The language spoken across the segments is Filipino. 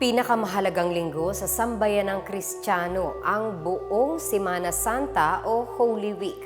Pinakamahalagang linggo sa sambayan ng Kristiyano ang buong Semana Santa o Holy Week.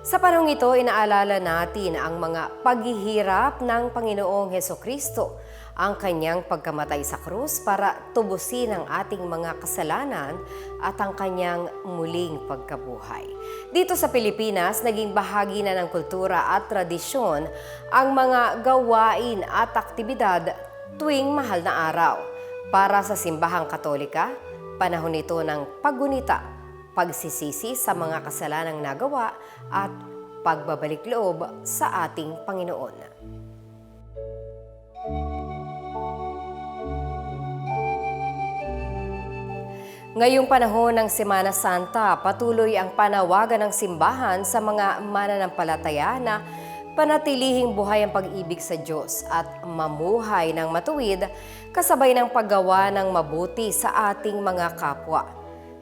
Sa panahong ito, inaalala natin ang mga paghihirap ng Panginoong Heso Kristo, ang kanyang pagkamatay sa krus para tubusin ang ating mga kasalanan at ang kanyang muling pagkabuhay. Dito sa Pilipinas, naging bahagi na ng kultura at tradisyon ang mga gawain at aktibidad tuwing mahal na araw. Para sa simbahang katolika, panahon ito ng paggunita, pagsisisi sa mga kasalanang nagawa at pagbabalik loob sa ating Panginoon. Ngayong panahon ng Semana Santa, patuloy ang panawagan ng simbahan sa mga mananampalataya na panatilihing buhay ang pag-ibig sa Diyos at mamuhay ng matuwid kasabay ng paggawa ng mabuti sa ating mga kapwa.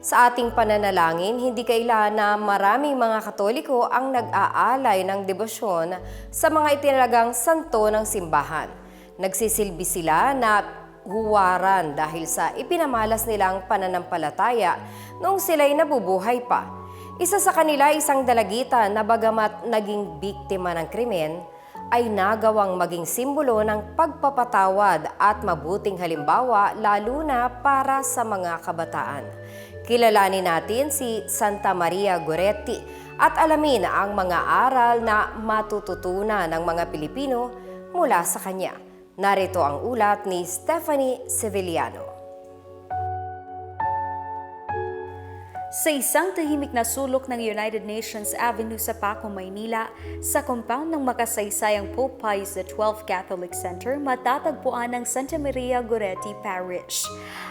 Sa ating pananalangin, hindi kailan na maraming mga Katoliko ang nag-aalay ng debosyon sa mga itinalagang santo ng simbahan. Nagsisilbi sila na huwaran dahil sa ipinamalas nilang pananampalataya noong sila'y nabubuhay pa. Isa sa kanila isang dalagita na bagamat naging biktima ng krimen, ay nagawang maging simbolo ng pagpapatawad at mabuting halimbawa lalo na para sa mga kabataan. Kilalanin natin si Santa Maria Goretti at alamin ang mga aral na matututunan ng mga Pilipino mula sa kanya. Narito ang ulat ni Stephanie Sevillano. Sa isang tahimik na sulok ng United Nations Avenue sa Paco, Maynila, sa compound ng makasaysayang Pope Pius XII Catholic Center, matatagpuan ang Santa Maria Goretti Parish.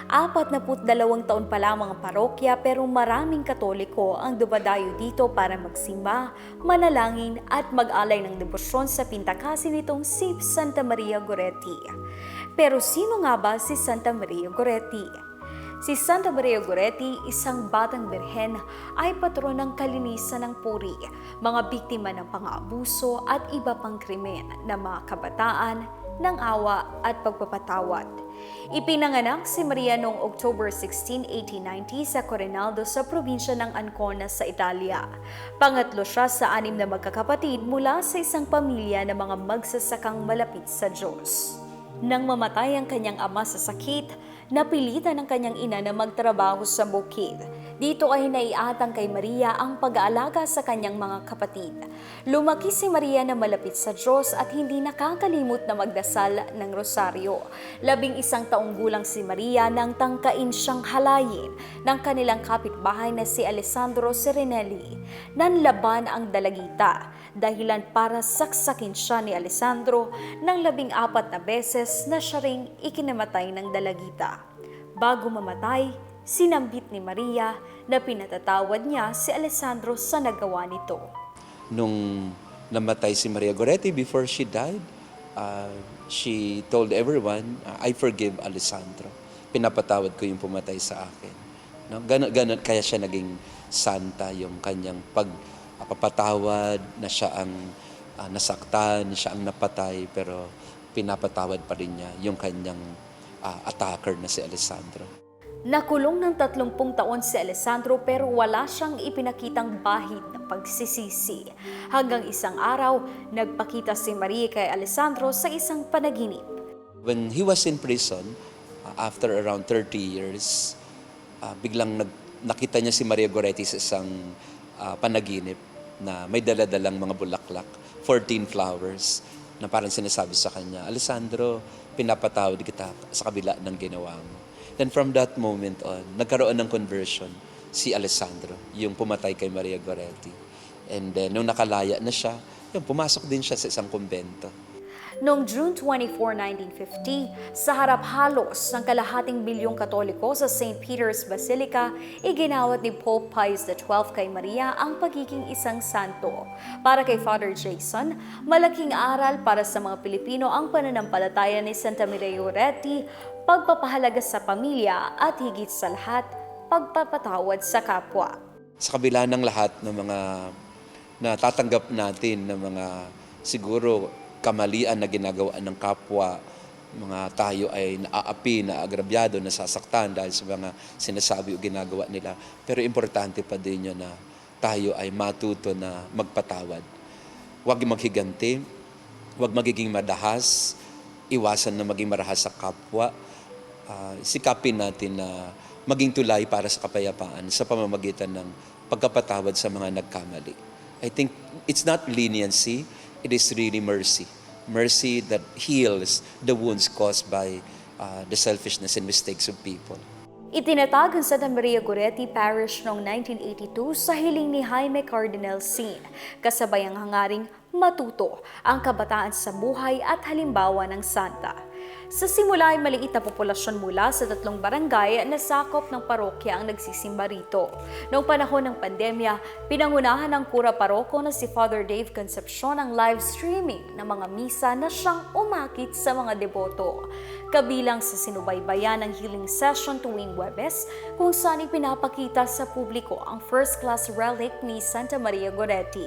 Apat na dalawang taon pa lamang ang parokya pero maraming katoliko ang dumadayo dito para magsimba, manalangin at mag-alay ng debosyon sa pintakasi nitong si Santa Maria Goretti. Pero sino nga ba si Santa Maria Goretti? Si Santa Maria Goretti, isang batang birhen, ay patron ng kalinisan ng puri, mga biktima ng pang-aabuso at iba pang krimen ng mga kabataan, ng awa at pagpapatawad. Ipinanganak si Maria noong October 16, 1890 sa Corinaldo sa probinsya ng Ancona sa Italia. Pangatlo siya sa anim na magkakapatid mula sa isang pamilya ng mga magsasakang malapit sa Diyos. Nang mamatay ang kanyang ama sa sakit, napilitan ng kanyang ina na magtrabaho sa bukid. Dito ay naiatang kay Maria ang pag-aalaga sa kanyang mga kapatid. Lumaki si Maria na malapit sa Diyos at hindi nakakalimot na magdasal ng rosaryo. Labing isang taong gulang si Maria nang tangkain siyang halayin ng kanilang kapitbahay na si Alessandro Serenelli. Nanlaban ang dalagita dahilan para saksakin siya ni Alessandro ng labing apat na beses na siya ring ikinamatay ng dalagita. Bago mamatay, sinambit ni Maria na pinatatawad niya si Alessandro sa nagawa nito. Nung namatay si Maria Goretti before she died, uh, she told everyone, I forgive Alessandro. Pinapatawad ko yung pumatay sa akin. No? Ganon, ganon, kaya siya naging santa yung kanyang pag uh, papatawad na siya ang uh, nasaktan, siya ang napatay, pero pinapatawad pa rin niya yung kanyang uh, attacker na si Alessandro. Nakulong ng 30 taon si Alessandro pero wala siyang ipinakitang bahid ng pagsisisi. Hanggang isang araw, nagpakita si Maria kay Alessandro sa isang panaginip. When he was in prison, uh, after around 30 years, uh, biglang nag, nakita niya si Maria Goretti sa isang uh, panaginip na may daladalang mga bulaklak, 14 flowers, na parang sinasabi sa kanya, Alessandro, pinapatawad kita sa kabila ng ginawa mo. Then from that moment on, nagkaroon ng conversion si Alessandro, yung pumatay kay Maria Goretti. And then, nung nakalaya na siya, yun, pumasok din siya sa isang kumbento. Noong June 24, 1950, sa harap halos ng kalahating bilyong katoliko sa St. Peter's Basilica, iginawat ni Pope Pius XII kay Maria ang pagiging isang santo. Para kay Father Jason, malaking aral para sa mga Pilipino ang pananampalataya ni Santa Maria Goretti, pagpapahalaga sa pamilya at higit sa lahat, pagpapatawad sa kapwa. Sa kabila ng lahat ng mga natatanggap natin ng mga siguro kamalian na ginagawa ng kapwa mga tayo ay naaapi, naagrabyado, nasasaktan dahil sa mga sinasabi o ginagawa nila. Pero importante pa din yun na tayo ay matuto na magpatawad. Huwag maghiganti, huwag magiging madahas, iwasan na maging marahas sa kapwa. Ah, sikapin natin na maging tulay para sa kapayapaan sa pamamagitan ng pagkapatawad sa mga nagkamali. I think it's not leniency, it is really mercy. Mercy that heals the wounds caused by uh, the selfishness and mistakes of people. Itinatag ang Santa Maria Goretti Parish noong 1982 sa hiling ni Jaime Cardinal Sin, kasabay ang hangaring matuto ang kabataan sa buhay at halimbawa ng santa. Sa simula ay maliit na populasyon mula sa tatlong barangay na sakop ng parokya ang nagsisimba rito. Noong panahon ng pandemya, pinangunahan ng kura paroko na si Father Dave Concepcion ang live streaming ng mga misa na siyang umakit sa mga deboto. Kabilang sa sinubaybayan ng healing session tuwing Webes kung saan ipinapakita sa publiko ang first-class relic ni Santa Maria Goretti.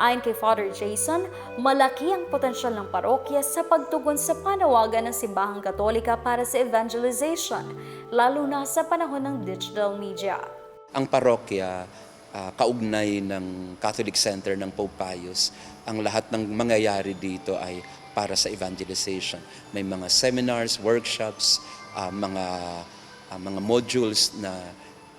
Ayon kay Father Jason, malaki ang potensyal ng parokya sa pagtugon sa panawagan ng simbahang katolika para sa evangelization, lalo na sa panahon ng digital media. Ang parokya, ah, kaugnay ng Catholic Center ng Pope Pius, ang lahat ng mangyayari dito ay para sa evangelization. May mga seminars, workshops, ah, mga ah, mga modules na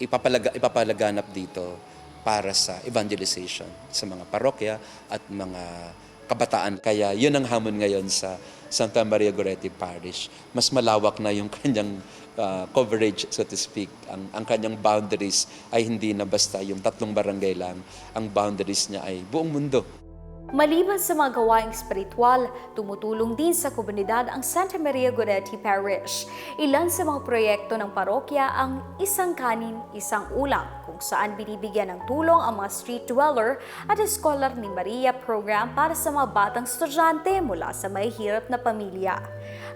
ipapalaga, ipapalaganap dito para sa evangelization sa mga parokya at mga kabataan. Kaya yun ang hamon ngayon sa Santa Maria Goretti Parish. Mas malawak na yung kanyang uh, coverage, so to speak. Ang, ang kanyang boundaries ay hindi na basta yung tatlong barangay lang. Ang boundaries niya ay buong mundo. Maliban sa mga gawaing espiritual, tumutulong din sa komunidad ang Santa Maria Goretti Parish. Ilan sa mga proyekto ng parokya ang isang kanin, isang ulam, kung saan binibigyan ng tulong ang mga street dweller at Scholar ni Maria program para sa mga batang estudyante mula sa mahihirap na pamilya.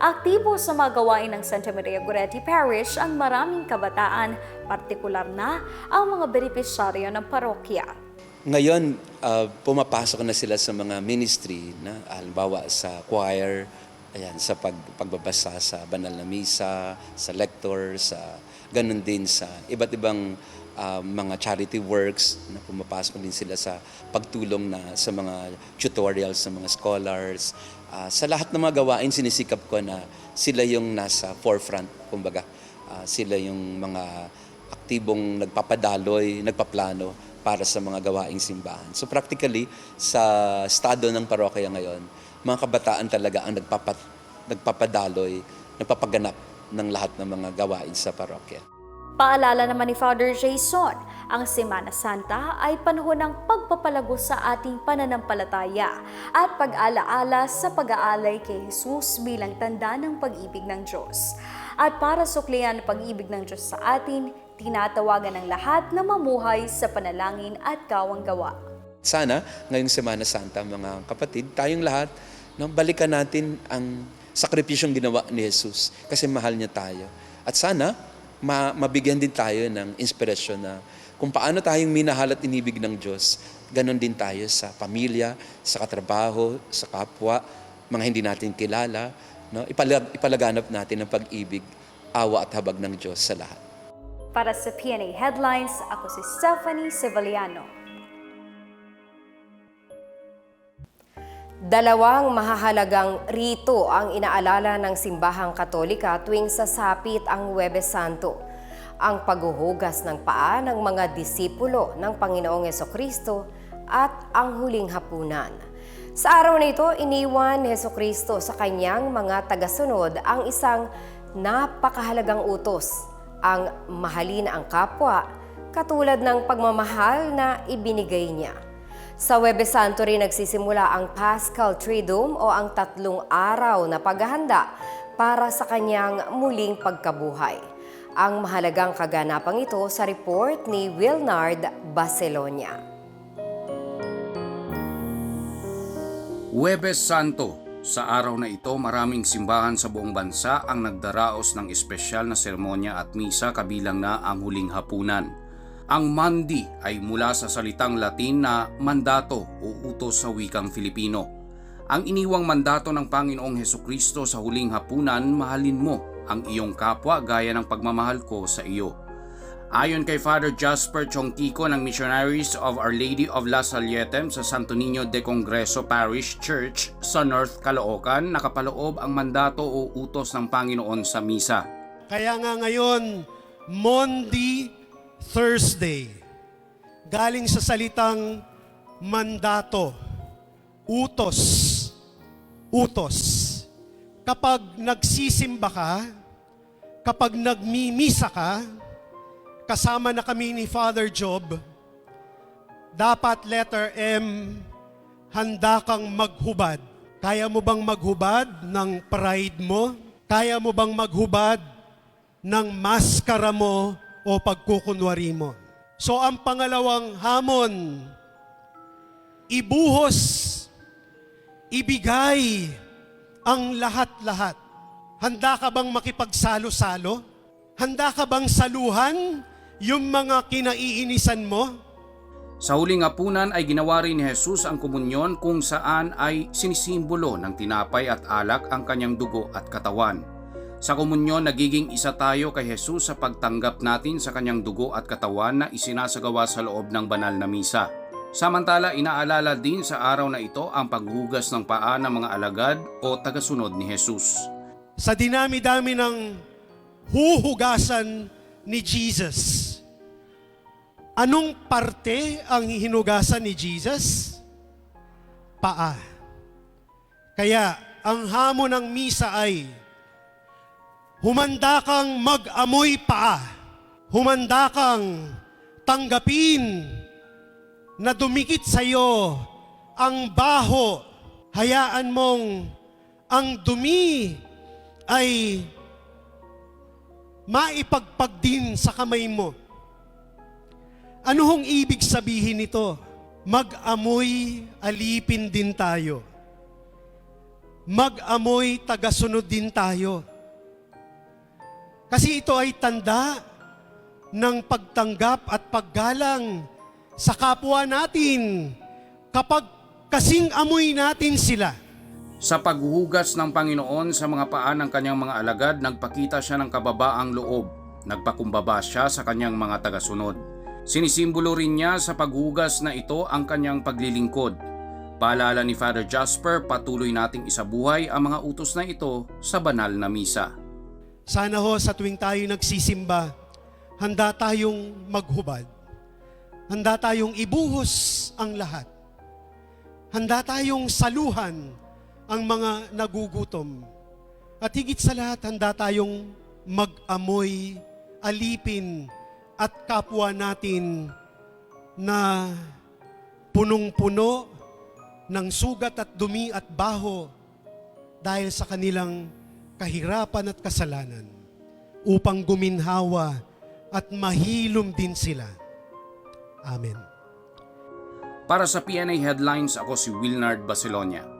Aktibo sa mga gawain ng Santa Maria Goretti Parish ang maraming kabataan, partikular na ang mga benepisyaryo ng parokya. Ngayon, uh, pumapasok na sila sa mga ministry, na, halimbawa sa choir, ayan, sa pag, pagbabasa sa banal na misa, sa lector, sa ganun din sa iba't ibang uh, mga charity works na pumapasok din sila sa pagtulong na sa mga tutorials ng mga scholars. Uh, sa lahat ng mga gawain, sinisikap ko na sila yung nasa forefront, kumbaga. Uh, sila yung mga aktibong nagpapadaloy, nagpaplano para sa mga gawaing simbahan. So practically, sa estado ng parokya ngayon, mga kabataan talaga ang nagpapat, nagpapadaloy, nagpapaganap ng lahat ng mga gawain sa parokya. Paalala naman ni Father Jason, ang Semana Santa ay panahon ng pagpapalago sa ating pananampalataya at pag-alaala sa pag-aalay kay Jesus bilang tanda ng pag-ibig ng Diyos. At para suklian ang pag-ibig ng Diyos sa atin, tinatawagan ng lahat na mamuhay sa panalangin at kawang gawa. Sana, ngayong Semana Santa, mga kapatid, tayong lahat, no, balikan natin ang sakripisyong ginawa ni Jesus kasi mahal niya tayo. At sana, ma- mabigyan din tayo ng inspirasyon na kung paano tayong minahal at inibig ng Diyos, ganon din tayo sa pamilya, sa katrabaho, sa kapwa, mga hindi natin kilala. No? Ipalag- ipalaganap natin ang pag-ibig, awa at habag ng Diyos sa lahat. Para sa PNA Headlines, ako si Stephanie Seveliano. Dalawang mahahalagang rito ang inaalala ng simbahang katolika tuwing sasapit ang Huwebes Santo. Ang paghuhugas ng paa ng mga disipulo ng Panginoong Kristo at ang huling hapunan. Sa araw na ito, iniwan ni Yeso Kristo sa kanyang mga tagasunod ang isang napakahalagang utos, ang mahalin ang kapwa, katulad ng pagmamahal na ibinigay niya. Sa Webes Santo rin nagsisimula ang Paschal Triduum o ang tatlong araw na paghahanda para sa kanyang muling pagkabuhay. Ang mahalagang kaganapang ito sa report ni Wilnard Bacelonia. Huwebes Santo. Sa araw na ito, maraming simbahan sa buong bansa ang nagdaraos ng espesyal na seremonya at misa kabilang na ang huling hapunan. Ang mandi ay mula sa salitang Latin na mandato o utos sa wikang Filipino. Ang iniwang mandato ng Panginoong Heso Kristo sa huling hapunan, mahalin mo ang iyong kapwa gaya ng pagmamahal ko sa iyo. Ayon kay Father Jasper Chongtico ng Missionaries of Our Lady of La Salietem sa Santo Niño de Congreso Parish Church sa North Caloocan, nakapaloob ang mandato o utos ng Panginoon sa misa. Kaya nga ngayon, Monday, Thursday, galing sa salitang mandato, utos, utos. Kapag nagsisimba ka, kapag nagmimisa ka, kasama na kami ni Father Job, dapat letter M, handa kang maghubad. Kaya mo bang maghubad ng pride mo? Kaya mo bang maghubad ng maskara mo o pagkukunwari mo? So ang pangalawang hamon, ibuhos, ibigay ang lahat-lahat. Handa ka bang makipagsalo-salo? Handa ka bang saluhan yung mga kinaiinisan mo? Sa huling hapunan ay ginawa rin ni Jesus ang komunyon kung saan ay sinisimbolo ng tinapay at alak ang kanyang dugo at katawan. Sa komunyon, nagiging isa tayo kay Jesus sa pagtanggap natin sa kanyang dugo at katawan na isinasagawa sa loob ng banal na misa. Samantala, inaalala din sa araw na ito ang paghugas ng paa ng mga alagad o tagasunod ni Jesus. Sa dinami-dami ng huhugasan ni Jesus, anong parte ang hinugasan ni Jesus? Paa. Kaya ang hamon ng misa ay humanda kang mag-amoy paa. Humanda kang tanggapin na dumikit sa iyo ang baho. Hayaan mong ang dumi ay maipagpag din sa kamay mo. Ano hong ibig sabihin nito? Mag-amoy alipin din tayo. Mag-amoy tagasunod din tayo. Kasi ito ay tanda ng pagtanggap at paggalang sa kapwa natin kapag kasing amoy natin sila. Sa paghuhugas ng Panginoon sa mga paa ng kanyang mga alagad, nagpakita siya ng kababaang loob. Nagpakumbaba siya sa kanyang mga tagasunod. Sinisimbolo rin niya sa paghugas na ito ang kanyang paglilingkod. Paalala ni Father Jasper, patuloy nating isabuhay ang mga utos na ito sa banal na misa. Sana ho sa tuwing tayo nagsisimba, handa tayong maghubad. Handa tayong ibuhos ang lahat. Handa tayong saluhan ang mga nagugutom. At higit sa lahat, handa tayong mag-amoy, alipin at kapwa natin na punong-puno ng sugat at dumi at baho dahil sa kanilang kahirapan at kasalanan upang guminhawa at mahilom din sila. Amen. Para sa PNA Headlines, ako si Wilnard Baselonia.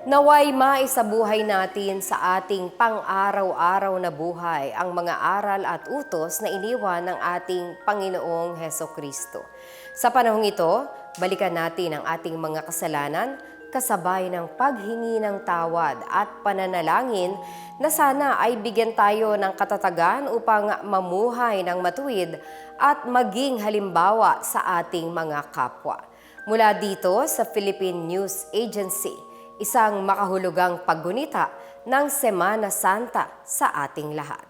Naway maisabuhay natin sa ating pang-araw-araw na buhay ang mga aral at utos na iniwan ng ating Panginoong Heso Kristo. Sa panahong ito, balikan natin ang ating mga kasalanan kasabay ng paghingi ng tawad at pananalangin na sana ay bigyan tayo ng katatagan upang mamuhay ng matuwid at maging halimbawa sa ating mga kapwa. Mula dito sa Philippine News Agency, isang makahulugang paggunita ng Semana Santa sa ating lahat.